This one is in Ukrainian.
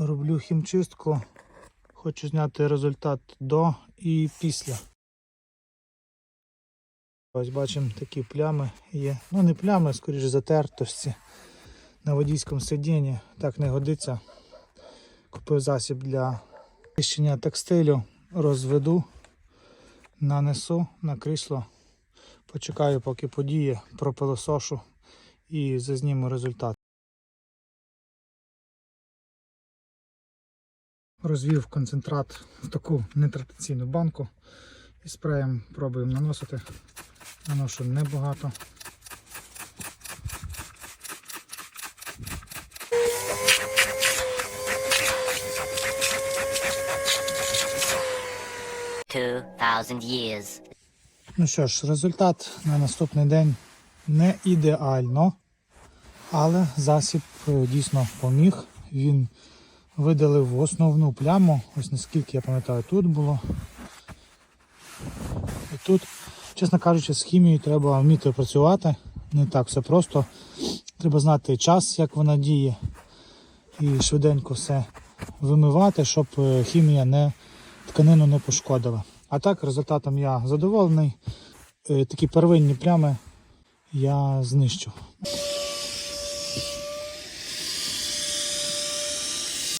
Роблю хімчистку. Хочу зняти результат до і після. Ось бачимо такі плями є. Ну не плями, скоріше затертості на водійському сидінні. Так не годиться. Купив засіб для чищення текстилю, розведу, нанесу на крісло. Почекаю, поки подіє, пропилосошу і зазніму результат. Розвів концентрат в таку нетрадиційну банку і спреєм пробуємо наносити. Наношу небагато. Years Ну що ж, результат на наступний день не ідеально, але засіб е, дійсно поміг. Він видалив основну пляму. Ось наскільки я пам'ятаю, тут було. І тут, чесно кажучи, з хімією треба вміти працювати. Не так все просто. Треба знати час, як вона діє, і швиденько все вимивати, щоб е, хімія не, тканину не пошкодила. А так, результатом я задоволений. Е, Такі первинні плями я знищу.